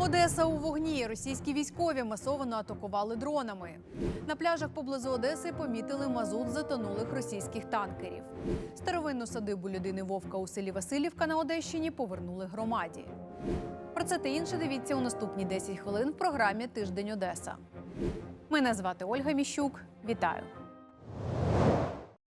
Одеса у вогні. Російські військові масово атакували дронами. На пляжах поблизу Одеси помітили мазут затонулих російських танкерів. Старовинну садибу людини Вовка у селі Васильівка на Одещині повернули громаді. Про це та інше дивіться у наступні 10 хвилин в програмі Тиждень Одеса. Мене звати Ольга Міщук. Вітаю.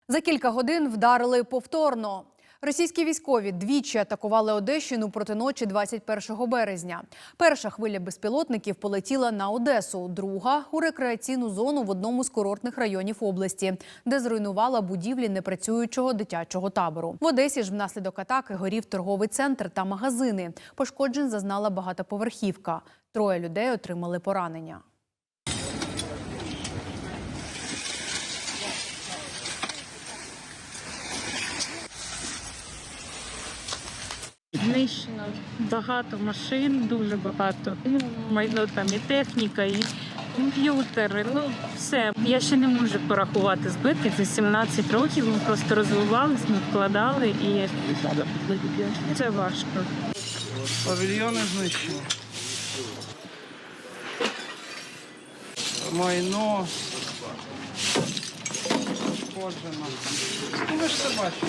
За кілька годин вдарили повторно. Російські військові двічі атакували Одещину проти ночі 21 березня. Перша хвиля безпілотників полетіла на Одесу, друга у рекреаційну зону в одному з курортних районів області, де зруйнувала будівлі непрацюючого дитячого табору. В Одесі ж внаслідок атаки горів торговий центр та магазини. Пошкоджень зазнала багатоповерхівка. Троє людей отримали поранення. Знищено багато машин, дуже багато. Ну, майно там і техніка, і комп'ютери. Ну все. Я ще не можу порахувати збитки. Це 17 років. Ми просто розвивалися, ми вкладали і це важко. Павільйони знищено. Майно. Пошкоджено. Ну ви ж це бачите.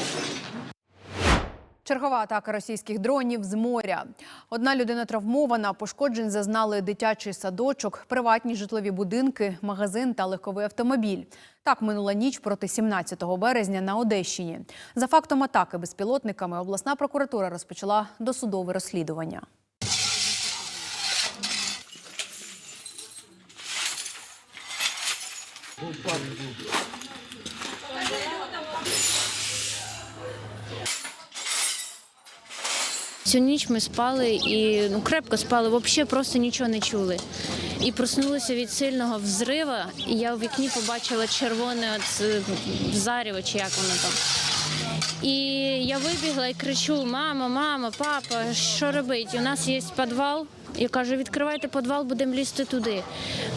Чергова атака російських дронів з моря. Одна людина травмована, пошкоджень зазнали дитячий садочок, приватні житлові будинки, магазин та легковий автомобіль. Так минула ніч проти 17 березня на Одещині. За фактом атаки безпілотниками обласна прокуратура розпочала досудове розслідування. Всю ніч ми спали і ну, крепко спали, взагалі просто нічого не чули. І проснулися від сильного взрива, і я у вікні побачила червоне е, зарево, чи як воно там. І я вибігла і кричу: Мама, мама, папа, що робити? У нас є підвал. Я кажу, відкривайте підвал, будемо лізти туди.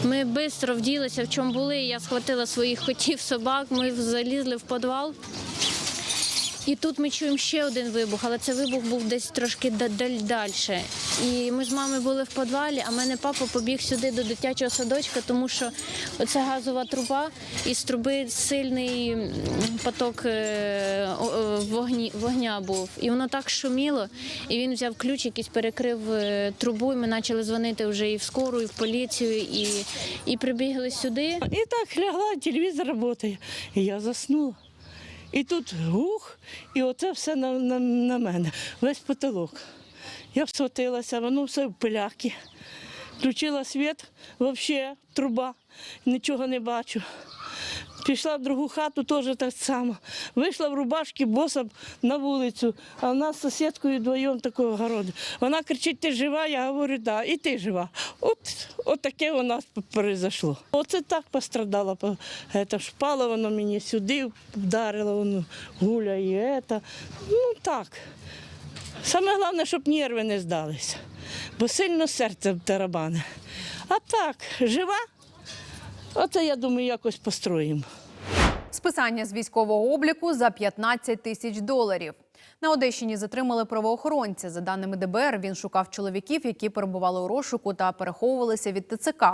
Ми швидко вділися, в чому були. Я схватила своїх котів, собак, ми залізли в підвал. І тут ми чуємо ще один вибух, але це вибух був десь трошки далі. І ми з мамою були в підвалі, а мене папа побіг сюди до дитячого садочка, тому що оця газова труба, і з труби сильний поток е, вогні, вогня був. І воно так шуміло, і він взяв ключ, якийсь перекрив е, трубу, і ми почали дзвонити вже і в скору, і в поліцію, і, і прибігли сюди. І так лягла, телевізор працює. І я заснула. І тут гух, і оце все на, на, на мене, весь потолок. Я всотилася, воно все в пиляки. Включила світ, взагалі труба, нічого не бачу. Пішла в другу хату, теж так само. Вийшла в рубашки, боса на вулицю, а в нас з сусідкою вдвоєм такого городу. Вона кричить, ти жива? Я говорю, да, і ти жива. От, от таке у нас произошло. Оце так пострадала. по- Це впало воно мені сюди, вдарило воно гуля і це. Ну так. Саме головне, щоб нерви не здалися, бо сильно серце тарабане. А так, жива, оце я думаю, якось построїмо. Списання з військового обліку за 15 тисяч доларів. На Одещині затримали правоохоронця. За даними ДБР, він шукав чоловіків, які перебували у розшуку та переховувалися від ТЦК.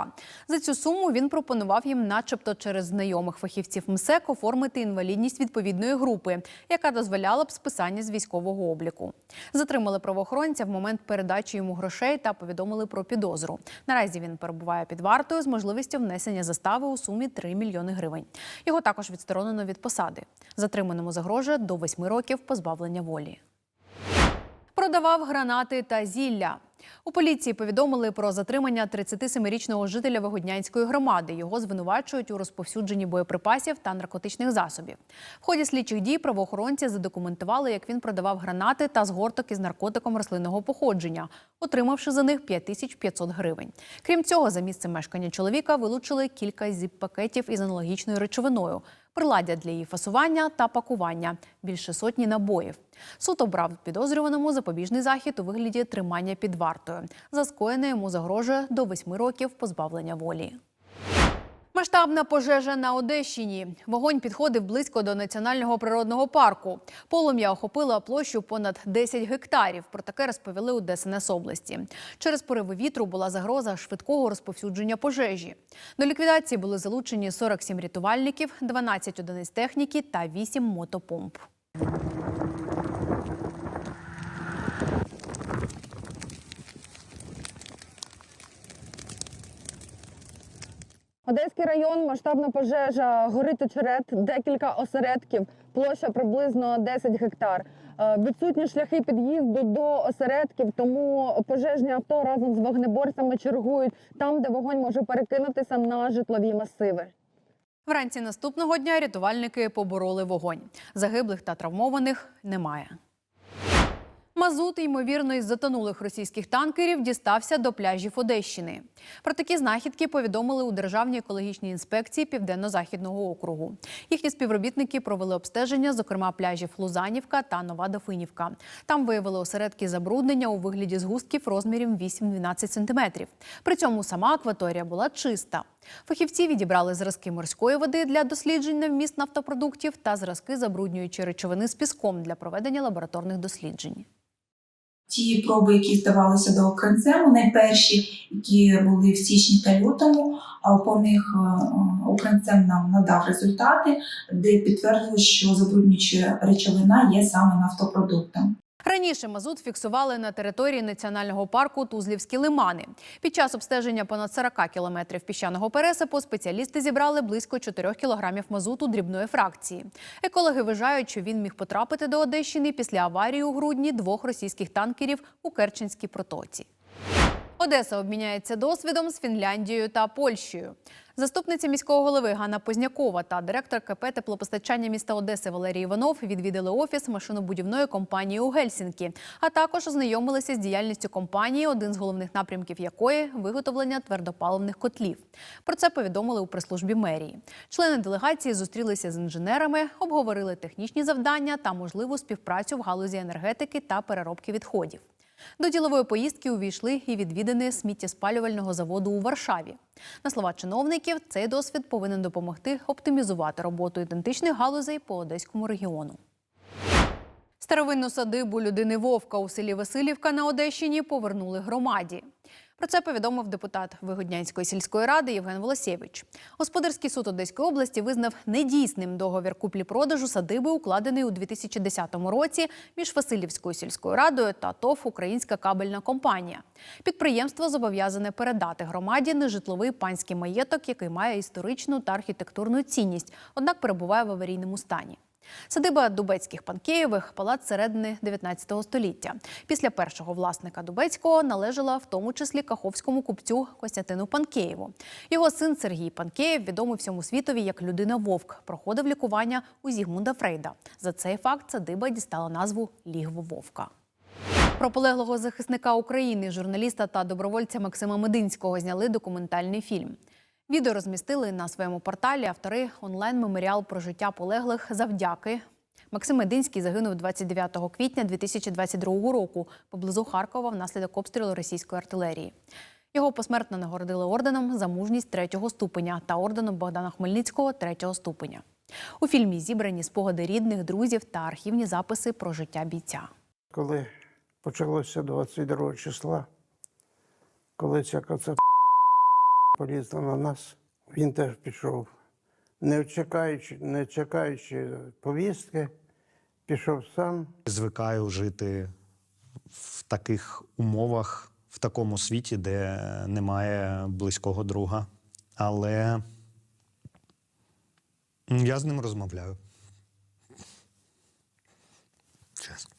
За цю суму він пропонував їм, начебто, через знайомих фахівців МСЕК оформити інвалідність відповідної групи, яка дозволяла б списання з військового обліку. Затримали правоохоронця в момент передачі йому грошей та повідомили про підозру. Наразі він перебуває під вартою з можливістю внесення застави у сумі 3 мільйони гривень. Його також відсторонено від посади. Затриманому загрожує до 8 років позбавлення волі. Продавав гранати та зілля. У поліції повідомили про затримання 37-річного жителя Вигоднянської громади. Його звинувачують у розповсюдженні боєприпасів та наркотичних засобів. В ході слідчих дій правоохоронці задокументували, як він продавав гранати та згорток із наркотиком рослинного походження, отримавши за них 5500 гривень. Крім цього, за місце мешкання чоловіка вилучили кілька зіп-пакетів із аналогічною речовиною, приладдя для її фасування та пакування, більше сотні набоїв. Суд обрав підозрюваному запобіжний захід у вигляді тримання під вартою. За скоєне йому загрожує до восьми років позбавлення волі. Масштабна пожежа на Одещині. Вогонь підходив близько до національного природного парку. Полум'я охопило площу понад 10 гектарів. Про таке розповіли у ДСНС області. Через пориви вітру була загроза швидкого розповсюдження пожежі. До ліквідації були залучені 47 рятувальників, 12 одиниць техніки та 8 мотопомп. Одеський район, масштабна пожежа, горить очерет, декілька осередків, площа приблизно 10 гектар. Е, Відсутні шляхи під'їзду до осередків, тому пожежні авто разом з вогнеборцями чергують там, де вогонь може перекинутися на житлові масиви. Вранці наступного дня рятувальники побороли вогонь. Загиблих та травмованих немає. Мазут, ймовірно, із затонулих російських танкерів дістався до пляжів Одещини. Про такі знахідки повідомили у Державній екологічній інспекції Південно-Західного округу. Їхні співробітники провели обстеження, зокрема пляжів Лузанівка та Нова Дофинівка. Там виявили осередки забруднення у вигляді згустків розмірів 8-12 см. При цьому сама акваторія була чиста. Фахівці відібрали зразки морської води для досліджень на вміст нафтопродуктів та зразки забруднюючої речовини з піском для проведення лабораторних досліджень. Ті проби, які здавалися до окринцему, найперші, які були в січні та лютому, а по них е, окринцем нам надав результати, де підтвердили, що забруднююча речовина є саме нафтопродуктом. Раніше мазут фіксували на території національного парку Тузлівські лимани. Під час обстеження понад 40 кілометрів піщаного пересипу спеціалісти зібрали близько 4 кілограмів мазуту дрібної фракції. Екологи вважають, що він міг потрапити до Одещини після аварії у грудні двох російських танкерів у Керченській протоці. Одеса обміняється досвідом з Фінляндією та Польщею. Заступниця міського голови Ганна Познякова та директор КП теплопостачання міста Одеси Валерій Іванов відвідали офіс машинобудівної компанії у Гельсінкі, а також ознайомилися з діяльністю компанії, один з головних напрямків якої виготовлення твердопаливних котлів. Про це повідомили у прес-службі мерії. Члени делегації зустрілися з інженерами, обговорили технічні завдання та можливу співпрацю в галузі енергетики та переробки відходів. До ділової поїздки увійшли і відвідини сміттєспалювального заводу у Варшаві. На слова чиновників, цей досвід повинен допомогти оптимізувати роботу ідентичних галузей по одеському регіону. Старовинну садибу людини Вовка у селі Васильівка на Одещині повернули громаді. Про це повідомив депутат Вигоднянської сільської ради Євген Волосєвич. Господарський суд Одеської області визнав недійсним договір куплі-продажу садиби, укладений у 2010 році між Васильівською сільською радою та ТОВ Українська кабельна компанія. Підприємство зобов'язане передати громаді нежитловий панський маєток, який має історичну та архітектурну цінність, однак перебуває в аварійному стані. Садиба Дубецьких Панкеєвих палац середини 19 століття. Після першого власника Дубецького належала в тому числі каховському купцю Костянтину Панкеєву. Його син Сергій Панкеєв, відомий всьому світові як людина Вовк, проходив лікування у Зігмунда Фрейда. За цей факт садиба дістала назву Лігво Вовка. Про полеглого захисника України, журналіста та добровольця Максима Мединського зняли документальний фільм. Відео розмістили на своєму порталі автори онлайн-меморіал про життя полеглих завдяки. Максим Мединський загинув 29 квітня 2022 року поблизу Харкова внаслідок обстрілу російської артилерії. Його посмертно нагородили орденом за мужність третього ступеня та орденом Богдана Хмельницького третього ступеня. У фільмі зібрані спогади рідних, друзів та архівні записи про життя бійця. коли почалося 22 числа, коли ця коця полізла на нас, він теж пішов, не чекаючи, не чекаючи повістки, пішов сам. звикаю жити в таких умовах, в такому світі, де немає близького друга. Але я з ним розмовляю. Чесно.